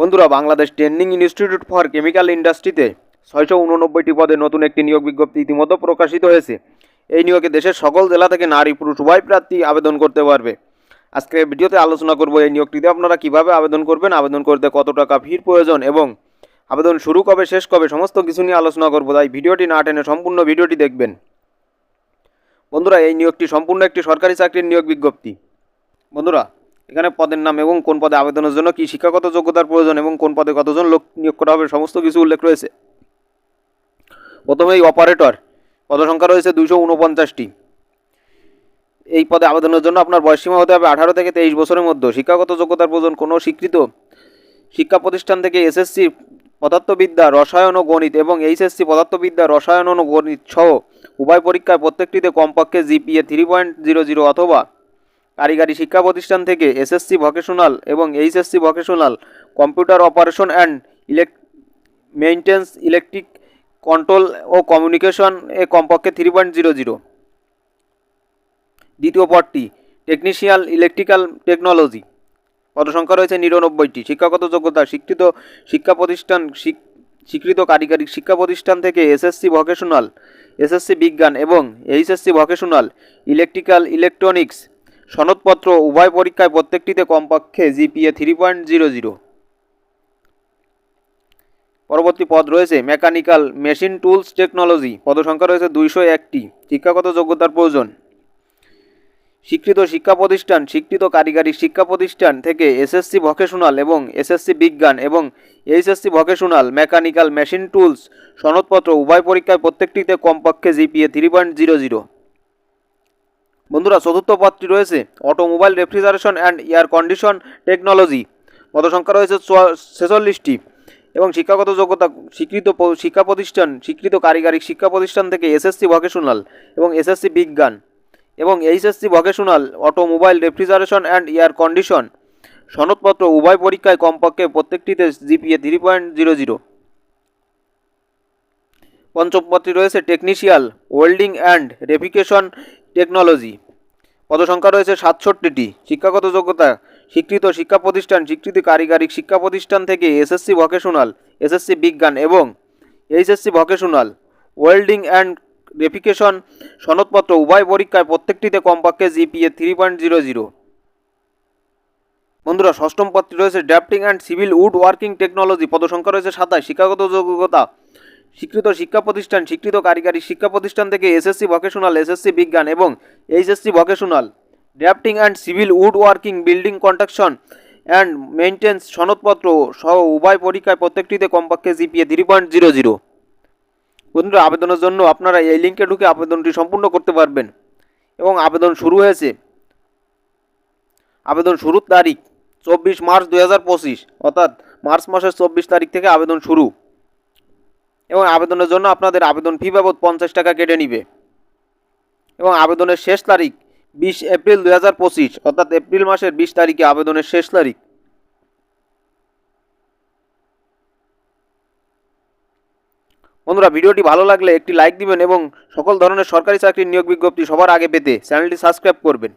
বন্ধুরা, Bangladesh training institute for chemical ইন্ডাস্ট্রিতে ছয়শো উননব্বইটি পদে নতুন একটি নিয়োগ বিজ্ঞপ্তি ইতিমধ্যে প্রকাশিত হয়েছে। এই নিয়োগে দেশের সকল জেলা থেকে নারী, পুরুষ, উভয় প্রার্থী আবেদন করতে পারবে। আজকে ভিডিওতে আলোচনা করব এই নিয়োগটিতে আপনারা কীভাবে আবেদন করবেন, আবেদন করতে কত টাকা ফির প্রয়োজন এবং আবেদন শুরু কবে, শেষ কবে, সমস্ত কিছু নিয়ে আলোচনা করব, তাই ভিডিওটি না টেনে সম্পূর্ণ ভিডিওটি দেখবেন। বন্ধুরা, এই নিয়োগটি সম্পূর্ণ একটি সরকারি চাকরির নিয়োগ বিজ্ঞপ্তি। বন্ধুরা এখানে পদের নাম এবং কোন পদে আবেদনের জন্য কি শিক্ষাগত যোগ্যতার প্রয়োজন এবং কোন পদে কতজন লোক নিয়োগ করা হবে, সমস্ত কিছু উল্লেখ রয়েছে। প্রথমেই অপারেটর পদসংখ্যা রয়েছে দুইশো উনপঞ্চাশটি এই পদে আবেদনের জন্য আপনার বয়সসীমা হতে হবে আঠারো থেকে তেইশ বছরের মধ্যে। শিক্ষাগত যোগ্যতার প্রয়োজন কোনো স্বীকৃত শিক্ষা প্রতিষ্ঠান থেকে এসএসসি, পদার্থবিদ্যা, রসায়ন ও গণিত এবং এইচএসসি, পদার্থবিদ্যা, রসায়ন ও গণিত সহ উভয় পরীক্ষায় প্রত্যেকটিতে কমপক্ষে GPA three point zero zero অথবা কারিগরি শিক্ষা প্রতিষ্ঠান থেকে এসএসসি ভোকেশনাল এবং HSC vocational, computer operation and ইলেক maintenance electric control ও কমিউনিকেশন এ কমপক্ষে থ্রি পয়েন্ট জিরো জিরো দ্বিতীয় পদটি টেকনিশিয়াল ইলেকট্রিক্যাল টেকনোলজি পদসংখ্যা রয়েছে নিরানব্বইটি। শিক্ষাগত যোগ্যতা স্বীকৃত শিক্ষা প্রতিষ্ঠান স্বীক- স্বীকৃত কারিগরি শিক্ষা প্রতিষ্ঠান থেকে এসএসসি ভোকেশনাল, এসএসসি বিজ্ঞান এবং এইচএসসি ভোকেশনাল ইলেকট্রিক্যাল ইলেকট্রনিক্স সনদপত্র উভয় পরীক্ষায় প্রত্যেকটিতে কমপক্ষে GPA three point zero zero পরবর্তী পদ রয়েছে মেকানিক্যাল মেশিন টুলস টেকনোলজি। পদসংখ্যা রয়েছে দুইশো একটি। শিক্ষাগত যোগ্যতার প্রয়োজন। স্বীকৃত শিক্ষা প্রতিষ্ঠান, স্বীকৃত কারিগরি শিক্ষা প্রতিষ্ঠান থেকে এসএসসি ভকেশনাল এবং এসএসসি বিজ্ঞান এবং HSC vocational mechanical machine tools সনদপত্র উভয় পরীক্ষায় প্রত্যেকটিতে কমপক্ষে GPA three point zero zero বন্ধুরা, চতুর্থ পদটি রয়েছে automobile refrigeration and air condition technology. পদসংখ্যা রয়েছে ছেচল্লিশটি এবং শিক্ষাগত যোগ্যতা স্বীকৃত শিক্ষা প্রতিষ্ঠান, স্বীকৃত কারিগরি শিক্ষা প্রতিষ্ঠান থেকে এসএসসি ভোকেশনাল এবং এসএসসি বিজ্ঞান এবং HSC vocational, automobile refrigeration and air condition. সনদপত্র উভয় পরীক্ষায় কমপক্ষে প্রত্যেকটিতে GPA three point zero zero পঞ্চম পদটি রয়েছে technical welding and fabrication technology পদসংখ্যা রয়েছে সাতষট্টিটি। শিক্ষাগত যোগ্যতা, স্বীকৃত শিক্ষা প্রতিষ্ঠান, স্বীকৃত কারিগরি শিক্ষা প্রতিষ্ঠান থেকে এসএসসি ভোকেশনাল এসএসসি বিজ্ঞান এবং HSC vocational welding and fabrication সনদপত্র উভয় পরীক্ষায় প্রত্যেকটিতে কমপক্ষে GPA three point zero zero বন্ধুরা, ষষ্ঠম পদটি রয়েছে drafting and civil wood working technology পদসংখ্যা রয়েছে সাতাশ। শিক্ষাগত যোগ্যতা স্বীকৃত শিক্ষা প্রতিষ্ঠান স্বীকৃত কারিগরি শিক্ষা প্রতিষ্ঠান থেকে এসএসসি ভোকেশনাল এসএসসি বিজ্ঞান এবং HSC vocational drafting and civil wood working building construction and maintenance সনদপত্র সহ উভয় পরীক্ষায় প্রত্যেকটিতে কমপক্ষে GPA three point zero zero বন্ধুরা, আবেদনের জন্য আপনারা এই লিঙ্কে ঢুকে আবেদনটি সম্পূর্ণ করতে পারবেন এবং আবেদন শুরু হয়েছে। আবেদন শুরুর তারিখ চব্বিশ মার্চ দু হাজার পঁচিশ, অর্থাৎ মার্চ মাসের চব্বিশ তারিখ থেকে আবেদন শুরু। এবং আবেদনের জন্য আপনাদের আবেদন ফি বাবদ পঞ্চাশ টাকা কেটে নিবে। এবং আবেদনের শেষ তারিখ বিশ এপ্রিল দুই হাজার পঁচিশ, অর্থাৎ এপ্রিল মাসের বিশ তারিখে আবেদনের শেষ তারিখ। বন্ধুরা, ভিডিওটি ভালো লাগলে একটি লাইক দিবেন এবং সকল ধরনের সরকারি চাকরির নিয়োগ বিজ্ঞপ্তি সবার আগে পেতে চ্যানেলটি সাবস্ক্রাইব করবেন।